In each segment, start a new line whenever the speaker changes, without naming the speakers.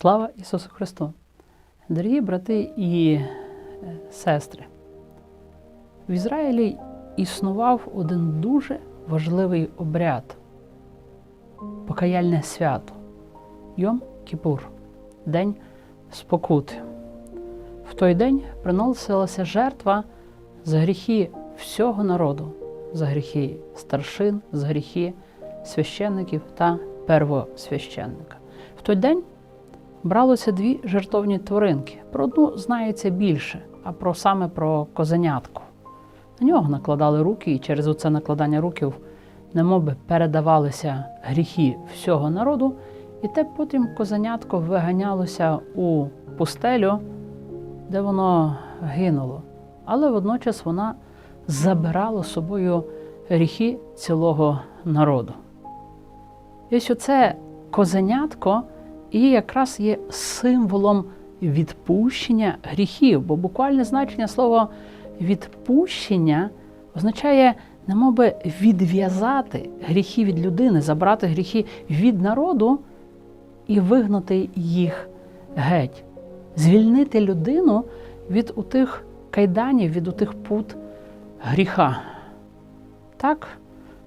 Слава Ісусу Христу! Дорогі брати і е, сестри, в Ізраїлі існував один дуже важливий обряд покаяльне свято Йом Кіпур, День спокути. В той день приносилася жертва за гріхи всього народу, за гріхи старшин, за гріхи священників та первосвященника. В той день бралося дві жертовні тваринки. Про одну знається більше, а про саме про козенятку. На нього накладали руки, і через оце накладання руків немоби передавалися гріхи всього народу, і те потім козенятко виганялося у пустелю, де воно гинуло. Але водночас вона забирала собою гріхи цілого народу. І ось оце козенятко і якраз є символом відпущення гріхів, бо буквальне значення слова відпущення означає, немоби відв'язати гріхи від людини, забрати гріхи від народу і вигнати їх геть, звільнити людину від утих кайданів, від утих пут гріха. Так,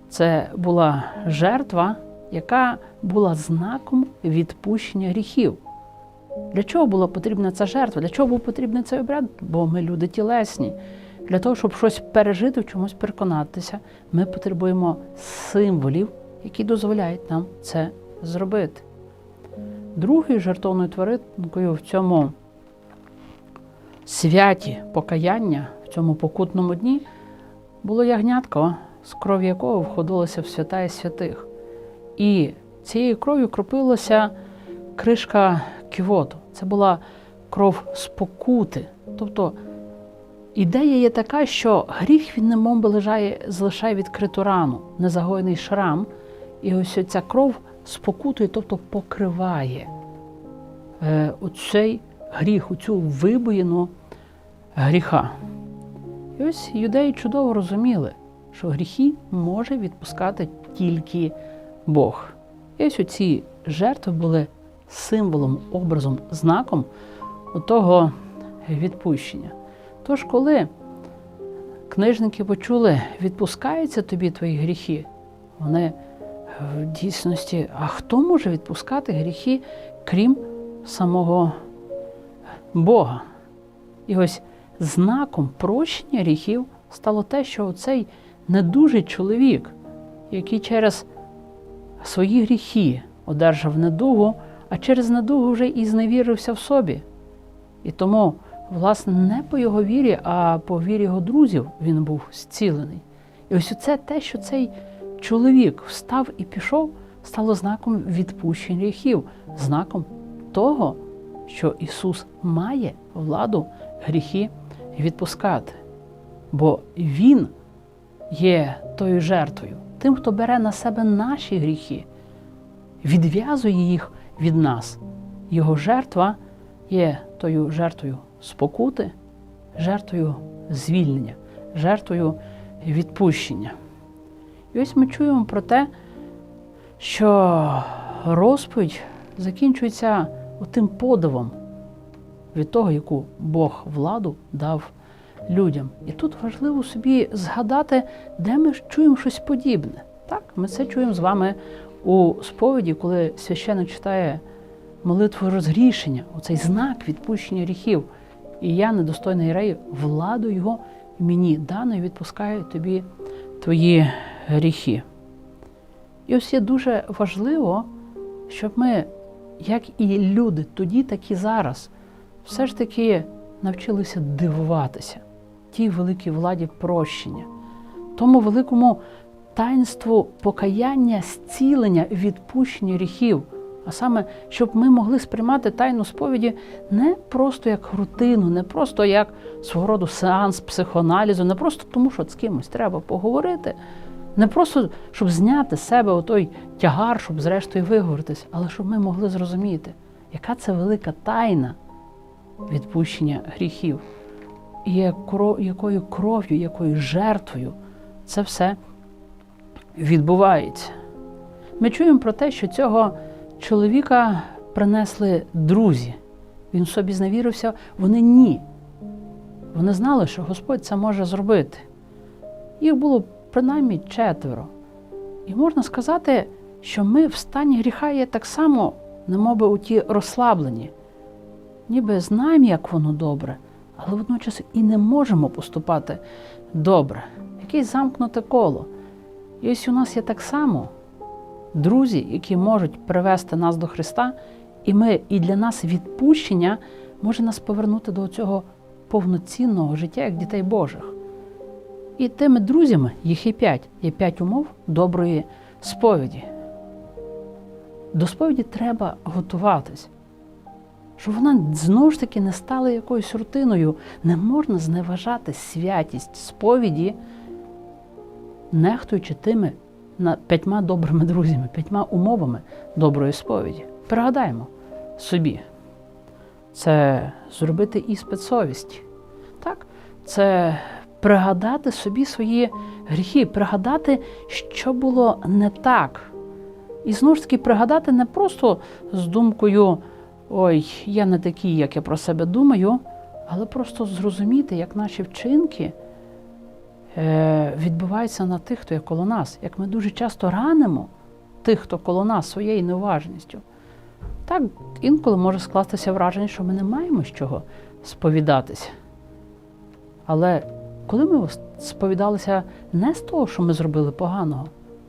це була жертва, яка була знаком відпущення гріхів. Для чого була потрібна ця жертва? Для чого був потрібний цей обряд? Бо ми люди тілесні. Для того, щоб щось пережити, в чомусь переконатися, ми потребуємо символів, які дозволяють нам це зробити. Другою жертовною тваринкою в цьому святі покаяння, в цьому покутному дні, було ягнятко, з крові якого входилося в свята і святих. І цією кров'ю кропилася кришка ківоту. Це була кров спокути. Тобто ідея є така, що гріх він немов лежає, залишає відкриту рану, незагоєний шрам, і ось ця кров спокутує, тобто покриває е, оцей гріх, оцю вибоїну гріха. І ось юдеї чудово розуміли, що гріхи може відпускати тільки Бог. І ось ці жертви були символом, образом, знаком того відпущення. Тож, коли книжники почули, відпускаються тобі твої гріхи, вони в дійсності, а хто може відпускати гріхи, крім самого Бога? І ось знаком прощення гріхів стало те, що цей недужий чоловік, який через свої гріхи одержав недугу, а через недугу вже і зневірився в собі. І тому, власне, не по його вірі, а по вірі його друзів він був зцілений. І ось це те, що цей чоловік встав і пішов, стало знаком відпущення гріхів, знаком того, що Ісус має владу гріхи відпускати. Бо Він є тою жертвою, тим, хто бере на себе наші гріхи, відв'язує їх від нас. Його жертва є тою жертвою спокути, жертвою звільнення, жертвою відпущення. І ось ми чуємо про те, що розповідь закінчується тим подивом від того, яку Бог владу дав людям. І тут важливо собі згадати, де ми чуємо щось подібне. Так, ми це чуємо з вами у сповіді, коли священник читає молитву розгрішення, оцей знак відпущення гріхів. І я, недостойний єрею, владу його мені даною відпускаю тобі твої гріхи. І ось є дуже важливо, щоб ми, як і люди тоді, так і зараз, все ж таки навчилися дивуватися тій великій владі прощення, тому великому таїнству покаяння, зцілення, відпущення гріхів. А саме, щоб ми могли сприймати тайну сповіді не просто як рутину, не просто як свого роду сеанс психоаналізу, не просто тому, що з кимось треба поговорити, не просто щоб зняти з себе отой тягар, щоб зрештою виговоритись, але щоб ми могли зрозуміти, яка це велика тайна відпущення гріхів, якою кров'ю, якою жертвою це все відбувається. Ми чуємо про те, що цього чоловіка принесли друзі. Він собі зневірився, вони ні. Вони знали, що Господь це може зробити. Їх було принаймні четверо. І можна сказати, що ми в стані гріха є так само, немоби у ті розслаблені, ніби знаємо, як воно добре, але водночас і не можемо поступати добре. Якесь замкнуте коло. І ось у нас є так само друзі, які можуть привести нас до Христа, і ми, і для нас відпущення може нас повернути до цього повноцінного життя, як дітей Божих. І тими друзями, їх і п'ять, є п'ять умов доброї сповіді. До сповіді треба готуватись, щоб вона знову ж таки не стала якоюсь рутиною. Не можна зневажати святість сповіді, нехтуючи тими п'ятьма добрими друзями, п'ятьма умовами доброї сповіді. Пригадаємо собі, це зробити іспит совісті. Так? Це пригадати собі свої гріхи, пригадати, що було не так. І знову ж таки пригадати не просто з думкою ой, я не такий, як я про себе думаю, але просто зрозуміти, як наші вчинки е, відбуваються на тих, хто є коло нас, як ми дуже часто ранимо тих, хто коло нас своєю неуважністю. Так, інколи може скластися враження, що ми не маємо з чого сповідатися. Але коли ми сповідалися не з того, що ми зробили поганого,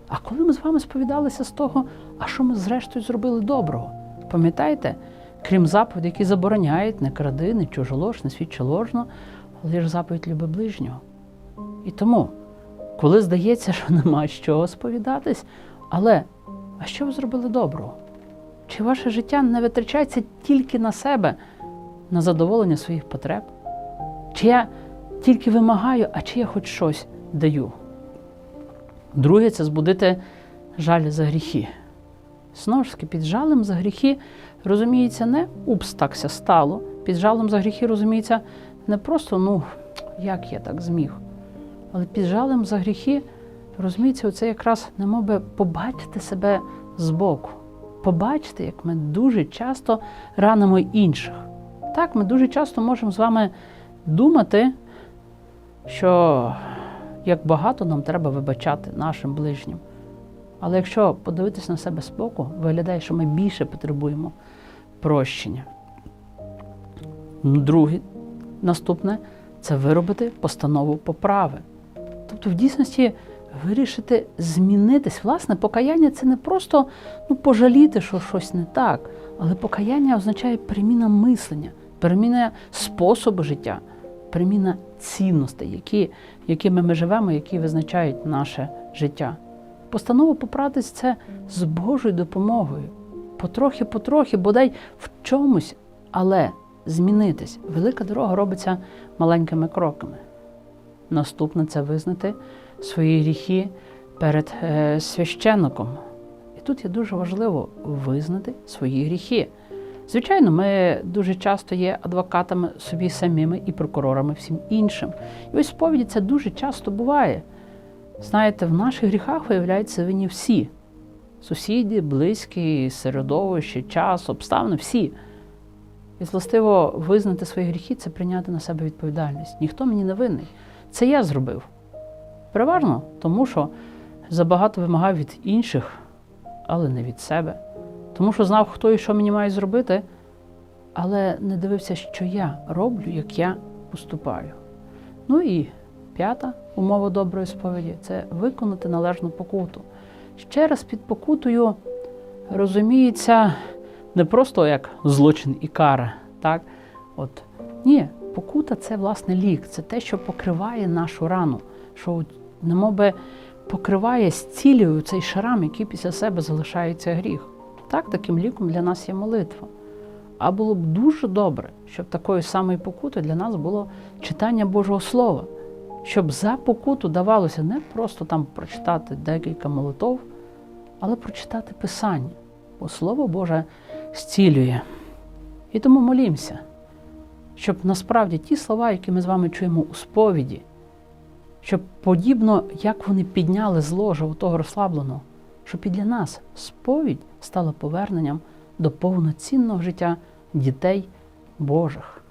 а коли ми з вами сповідалися з того, а що ми зрештою зробили доброго. Пам'ятаєте, крім заповідей, які забороняють, не кради, не чужолож, не свідчи ложно, але ж заповідь люби ближнього. І тому, коли здається, що нема з чого сповідатись, але а що ви зробили доброго? Чи ваше життя не витрачається тільки на себе, на задоволення своїх потреб? Чи я тільки вимагаю, а чи я хоч щось даю? Друге це збудити жаль за гріхи. Таки, під жалем за гріхи розуміється не упс, такся стало. Під жалем за гріхи розуміється не просто ну, як я так зміг. Але під жалем за гріхи розуміється, оце якраз не мов би побачити себе збоку. Побачити, як ми дуже часто ранимо інших. Так, ми дуже часто можемо з вами думати, що як багато нам треба вибачати нашим ближнім. Але якщо подивитися на себе збоку, виглядає, що ми більше потребуємо прощення. Друге, наступне це виробити постанову поправи. Тобто, в дійсності вирішити змінитись. Власне, покаяння це не просто ну, пожаліти, що щось не так, але покаяння означає переміна мислення, переміна способу життя, переміна цінностей, які, якими ми живемо, які визначають наше життя. Постанова поправитись це з Божою допомогою. Потрохи-потрохи, бодай в чомусь, але змінитись. Велика дорога робиться маленькими кроками. Наступне це визнати свої гріхи перед е, священником. І тут є дуже важливо визнати свої гріхи. Звичайно, ми дуже часто є адвокатами собі самими і прокурорами всім іншим. І ось сповіді це дуже часто буває. Знаєте, в наших гріхах виявляються винні всі: сусіди, близькі, середовище, час, обставини, всі. І властиво визнати свої гріхи це прийняти на себе відповідальність. Ніхто мені не винний. Це я зробив. Переважно, тому що забагато вимагав від інших, але не від себе. Тому що знав, хто і що мені має зробити, але не дивився, що я роблю, як я поступаю. Ну і п'ята умова доброї сповіді це виконати належну покуту. Ще раз під покутою розуміється не просто як злочин і кара. так? От. Ні, покута це власне лік, це те, що покриває нашу рану, що немоби покриває зцілює цей шрам, який після себе залишається гріх. Так, таким ліком для нас є молитва. А було б дуже добре, щоб такою самою покутою для нас було читання Божого Слова, щоб за покуту давалося не просто там прочитати декілька молитов, але прочитати Писання, бо Слово Боже зцілює. І тому молімося, щоб насправді ті слова, які ми з вами чуємо у сповіді, щоб подібно, як вони підняли з ложа у того розслабленого, щоб і для нас сповідь стала поверненням до повноцінного життя дітей Божих.